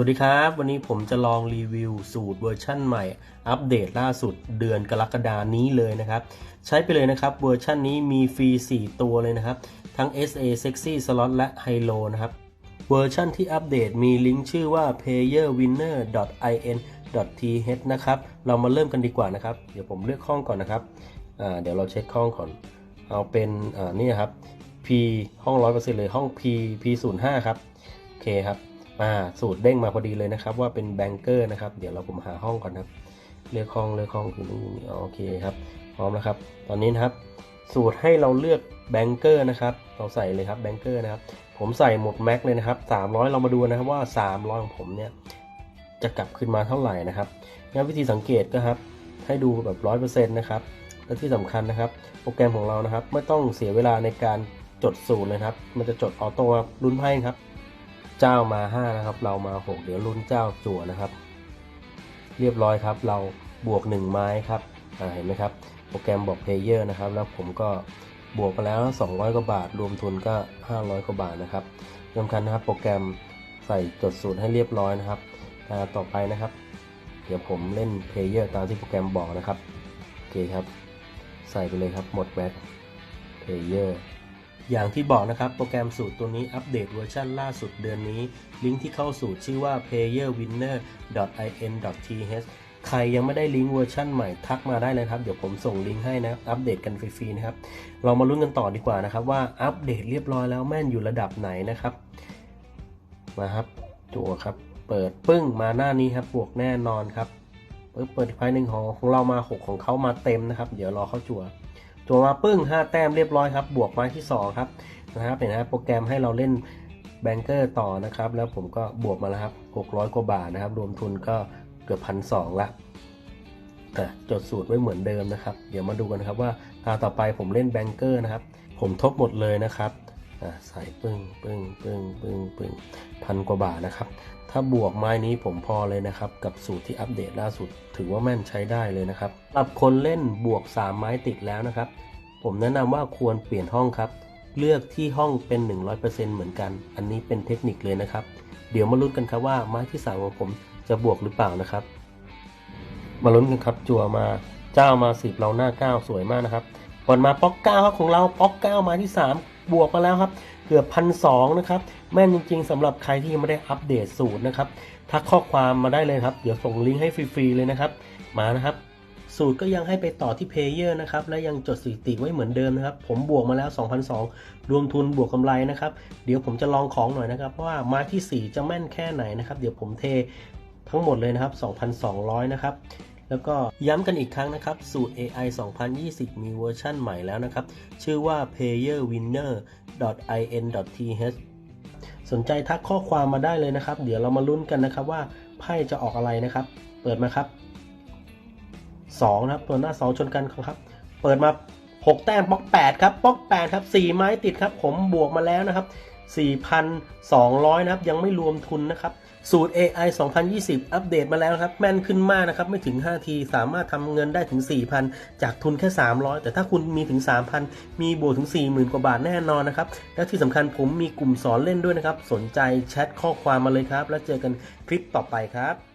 วัสดีครับ วันนี้ผมจะลองรีวิวสูตรเวอร์ชั่นใหม่ อัปเดตล่าสุดเดือนกรกฎานี้เลยนะครับ ใช้ไปเลยนะครับ เวอร์ชันนี้มีฟรี 4 ตัวเลยนะครับ ทั้ง SA Sexy Slot และ Hilo นะครับ เวอร์ชันที่อัปเดตมีลิงก์ชื่อว่า playerwinner.in.th นะครับ เรามาเริ่มกันดีกว่านะครับ เดี๋ยวผมเลือกห้องก่อนนะครับ เดี๋ยวเราเช็คห้องก่อน เอาเป็นนี่ครับ P ห้อง 100%เลยห้อง P P05 ครับ โอเคครับ มาสูตรเด้งมาพอดีเลยนะครับ ว่าเป็นแบงเกอร์นะครับ เดี๋ยวเราผมหาห้องก่อนครับ เลือกห้องเลือกห้องอยู่นี่โอเคครับ พร้อมแล้วครับ ตอนนี้นะครับ สูตรให้เราเลือกแบงเกอร์นะครับ เราใส่เลยครับแบงเกอร์นะครับ ผมใส่หมดแม็กเลยนะครับ300 เรามาดูนะครับว่า 300 ของผมเนี่ยจะกลับขึ้นมาเท่าไหร่นะครับงั้นวิธีสังเกตก็ครับ ให้ดูแบบร้อยเปอร์เซ็นต์นะครับ และที่สำคัญนะครับ โปรแกรมของเรานะครับ ไม่ต้องเสียเวลาในการจดสูตรนะครับ มันจะจดออโต้ครับรุ่นไพ่ครับ เจ้ามา5นะครับ เรามา 6 เดี๋ยวรุ่นเจ้าจั่วนะครับ เรียบร้อยครับ เราบวก 1 ไม้ครับเห็นไหมครับ โปรแกรมบอกเพลเยอร์นะครับ แล้วผมก็บวกไปแล้ว 200 กว่าบาท รวมทุนก็ 500 กว่าบาทนะครับสำคัญนะครับ โปรแกรมใส่จดสูตรให้เรียบร้อยนะครับ ต่อไปนะครับ เดี๋ยวผมเล่นเพลเยอร์ตามที่โปรแกรมบอกนะครับ โอเคครับ ใส่ไปเลยครับ หมดแบ็คเพลเยอร์ อย่างที่บอกนะครับ โปรแกรมสูตรตัวนี้อัปเดตเวอร์ชันล่าสุดเดือนนี้ ลิงก์ที่เข้าสูตรชื่อว่า playerwinner.in.th ใครยังไม่ได้ลิงก์เวอร์ชันใหม่ทักมาได้เลยครับ เดี๋ยวผมส่งลิงก์ให้นะอัปเดตกันฟรีๆนะครับ เรามาลุ้นกันต่อดีกว่านะครับ ว่าอัปเดตเรียบร้อยแล้วแม่นอยู่ระดับไหนนะครับมาครับจั่วครับ เปิดปึ้งมาหน้านี้ครับบวกแน่นอนครับเปิดอีกไฟหนึ่งของของเรามาหกของเขามาเต็มนะครับ เดี๋ยวรอเข้าจั่ว ตัวมาปึ้ง 5 แต้มเรียบร้อยครับ บวกไม้ที่ 2 ครับนะครับเห็นนะครับโปรแกรมให้เราเล่นแบงเกอร์ต่อนะครับ แล้วผมก็บวกมาแล้วครับ 600 กว่าบาทนะครับ รวมทุนก็เกือบพันสองละอะจดสูตรไว้เหมือนเดิมนะครับ เดี๋ยวมาดูกันครับว่าตาต่อไปผมเล่นแบงเกอร์นะครับ ผมทบหมดเลยนะครับอะใส่ปึ้งปึ้งปึ้งปึ้งปึ้งพันกว่าบาทนะครับ ถ้าบวกไม้นี้ผมพอเลยนะครับ กับสูตรที่อัปเดตล่าสุด ถือว่าแม่นใช้ได้เลยนะครับสำหรับคนเล่นบวก 3 ไม้ติดแล้วนะครับ ผมแนะนำว่าควรเปลี่ยนห้องครับ เลือกที่ห้องเป็น 100%เหมือนกัน อันนี้เป็นเทคนิคเลยนะครับ เดี๋ยวมาลุ้นกันครับว่าไม้ที่ 3 ของผมจะบวกหรือเปล่านะครับ มาลุ้นกันครับจั่วมาเจ้ามาสิบเราหน้า9สวยมากนะครับก่อนมาป๊อกเก้าครับของเราป๊อกเก้ามาที่3 บวกมาแล้วครับ เกือบพันสองนะครับ แม่นจริงๆสำหรับใครที่ยังไม่ได้อัปเดตสูตรนะครับทักข้อความมาได้เลยครับ เดี๋ยวส่งลิงก์ให้ฟรีๆเลยนะครับ มานะครับ สูตรก็ยังให้ไปต่อที่เพลเยอร์นะครับ และยังจดสถิติไว้เหมือนเดิมนะครับ ผมบวกมาแล้ว2,002รวมทุนบวกกำไรนะครับ เดี๋ยวผมจะลองของหน่อยนะครับว่าไม้ที่ 4 จะแม่นแค่ไหนนะครับ เดี๋ยวผมเททั้งหมดเลยนะครับ2,200 นะครับ แล้วก็ย้ำกันอีกครั้งนะครับ สูตร AI 2020 มีเวอร์ชั่นใหม่แล้วนะครับ ชื่อว่า playerwinner.in.th สนใจทักข้อความมาได้เลยนะครับ เดี๋ยวเรามาลุ้นกันนะครับว่าไพ่จะออกอะไรนะครับ เปิดมาครับ2นะครับตัวหน้า 2 ชนกันครับ เปิดมา 6 แต้มป๊อก8ครับป๊อก8ครับ 4 ไม้ติดครับ ผมบวกมาแล้วนะครับ 4,200 นะครับ ยังไม่รวมทุนนะครับ สูตร AI 2020 อัปเดตมาแล้วครับ แม่นขึ้นมากนะครับ ไม่ถึง 5 ที สามารถทำเงินได้ถึง 4,000 จากทุนแค่ 300 แต่ถ้าคุณมีถึง 3,000 มีบวกถึง 40,000 กว่าบาทแน่นอนนะครับ และที่สำคัญผมมีกลุ่มสอนเล่นด้วยนะครับ สนใจแชทข้อความมาเลยครับ แล้วเจอกันคลิปต่อไปครับ